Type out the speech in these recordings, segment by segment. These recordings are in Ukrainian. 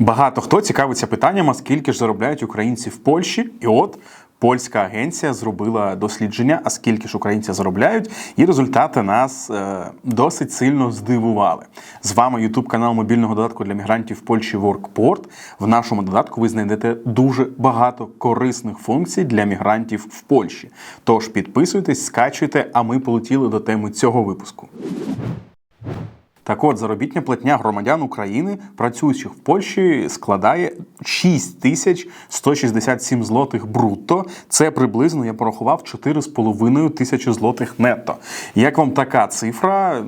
Багато хто цікавиться питанням, а скільки ж заробляють українці в Польщі, і от. Польська агенція зробила дослідження, а скільки ж українці заробляють, і результати нас е, досить сильно здивували. З вами Ютуб канал мобільного додатку для мігрантів в Польщі WorkPort. В нашому додатку ви знайдете дуже багато корисних функцій для мігрантів в Польщі. Тож підписуйтесь, скачуйте, а ми полетіли до теми цього випуску. Так от, заробітня платня громадян України, працюючих в Польщі, складає 6167 злотих брутто. Це приблизно, я порахував, 4,5 тисячі злотих нетто. Як вам така цифра?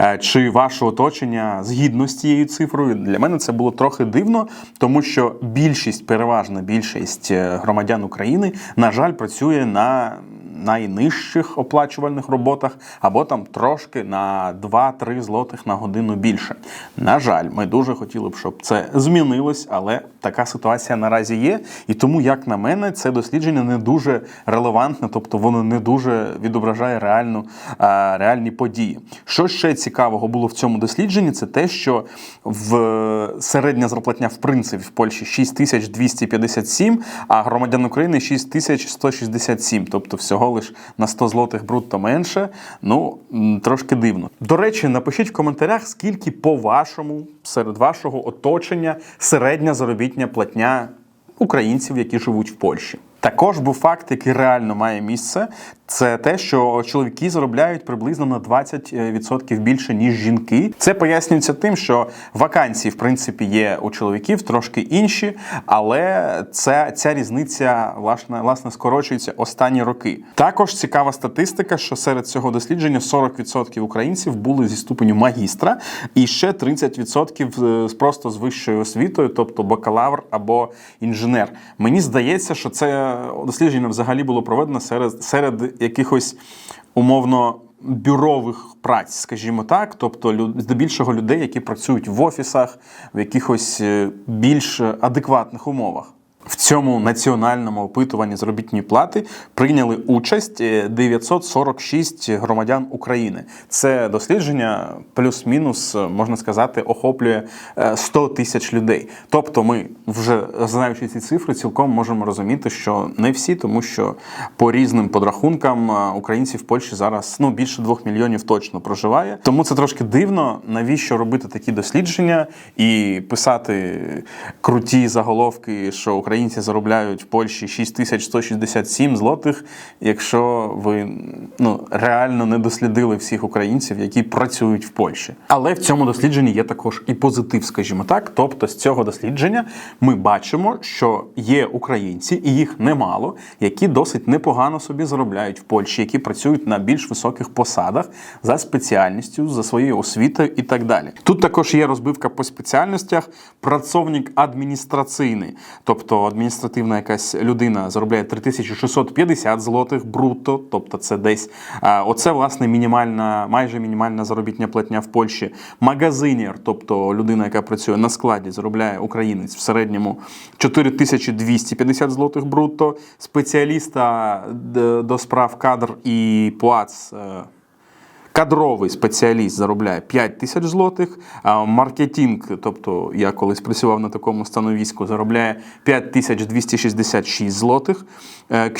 Е, Чи ваше оточення згідно з цією цифрою? Для мене це було трохи дивно, тому що більшість, переважна більшість е, громадян України, на жаль, працює на найнижчих оплачувальних роботах, або там трошки на 2-3 злотих на годину більше. На жаль, ми дуже хотіли б, щоб це змінилось, але така ситуація наразі є. І тому, як на мене, це дослідження не дуже релевантне, тобто воно не дуже відображає реальну, а, реальні події. Що ще цікавого було в цьому дослідженні, це те, що в середня зарплатня в принципі в Польщі 6257, а громадян України 6167, тобто всього лиш на 100 злотих брутто менше. Ну трошки дивно. До речі, напишіть в коментарях, скільки по-вашому серед вашого оточення середня заробітня платня українців, які живуть в Польщі. Також був факт, який реально має місце. Це те, що чоловіки заробляють приблизно на 20% більше, ніж жінки. Це пояснюється тим, що вакансії, в принципі, є у чоловіків трошки інші, але це, ця різниця власне, власне скорочується останні роки. Також цікава статистика, що серед цього дослідження 40% українців були зі ступеню магістра, і ще 30% з- просто з вищою освітою, тобто бакалавр або інженер. Мені здається, що це дослідження взагалі було проведено серед, серед якихось умовно. Бюрових праць, скажімо так, тобто здебільшого людей, які працюють в офісах, в якихось е, більш адекватних умовах. Цьому національному опитуванні заробітної плати прийняли участь е, 946 громадян України. Це дослідження плюс-мінус, е, можна сказати, охоплює е, 100 тисяч людей. Тобто, ми вже знаючи ці цифри, цілком можемо розуміти, що не всі, тому що по різним подрахункам е, українців в Польщі зараз ну більше двох мільйонів точно проживає. Тому це трошки дивно, навіщо робити такі дослідження і писати круті заголовки, що українці заробляють в Польщі 6167 злотих, якщо ви ну реально не дослідили всіх українців, які працюють в Польщі. Але в цьому дослідженні є також і позитив, скажімо так. Тобто, з цього дослідження ми бачимо, що є українці, і їх немало, які досить непогано собі заробляють в Польщі, які працюють на більш високих посадах за спеціальністю, за своєю освітою і так далі. Тут також є розбивка по спеціальностях. Працовник адміністраційний, тобто адміністративна якась людина заробляє 3650 злотих брутто, тобто це десь оце власне мінімальна, майже мінімальна заробітня платня в Польщі. Магазинір, тобто людина, яка працює на складі, заробляє українець в середньому 4250 злотих брутто. Спеціаліста до справ кадр і плац. Кадровий спеціаліст заробляє 5 тисяч злотих, а маркетинг, тобто я колись працював на такому становіську, заробляє 5266 злотих. Е,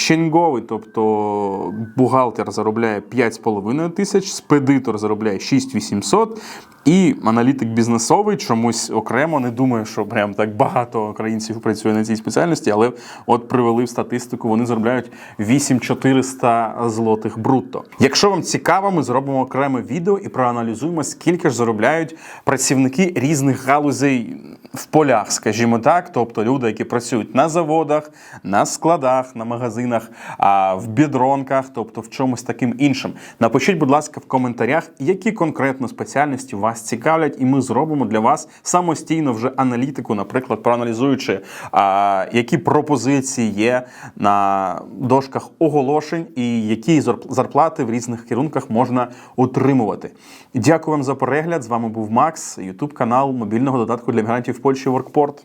тобто бухгалтер заробляє 5,5 тисяч, спедитор заробляє 6800 і аналітик бізнесовий чомусь окремо не думаю, що прям так багато українців працює на цій спеціальності, але от привели в статистику, вони заробляють 8400 злотих брутто. Якщо вам цікаво, ми зробимо окреме відео і проаналізуємо, скільки ж заробляють працівники різних галузей в полях, скажімо так, тобто люди, які працюють на заводах, на складах, на магазинах, а в бідронках, тобто в чомусь таким іншим. Напишіть, будь ласка, в коментарях, які конкретно спеціальності вас цікавлять, і ми зробимо для вас самостійно вже аналітику, наприклад, проаналізуючи, а, які пропозиції є на дошках оголошень і які зарп- зарплати в різних керунках можна отримувати. Дякую вам за перегляд. З вами був Макс, Ютуб канал мобільного додатку для мігрантів в Польщі Workport.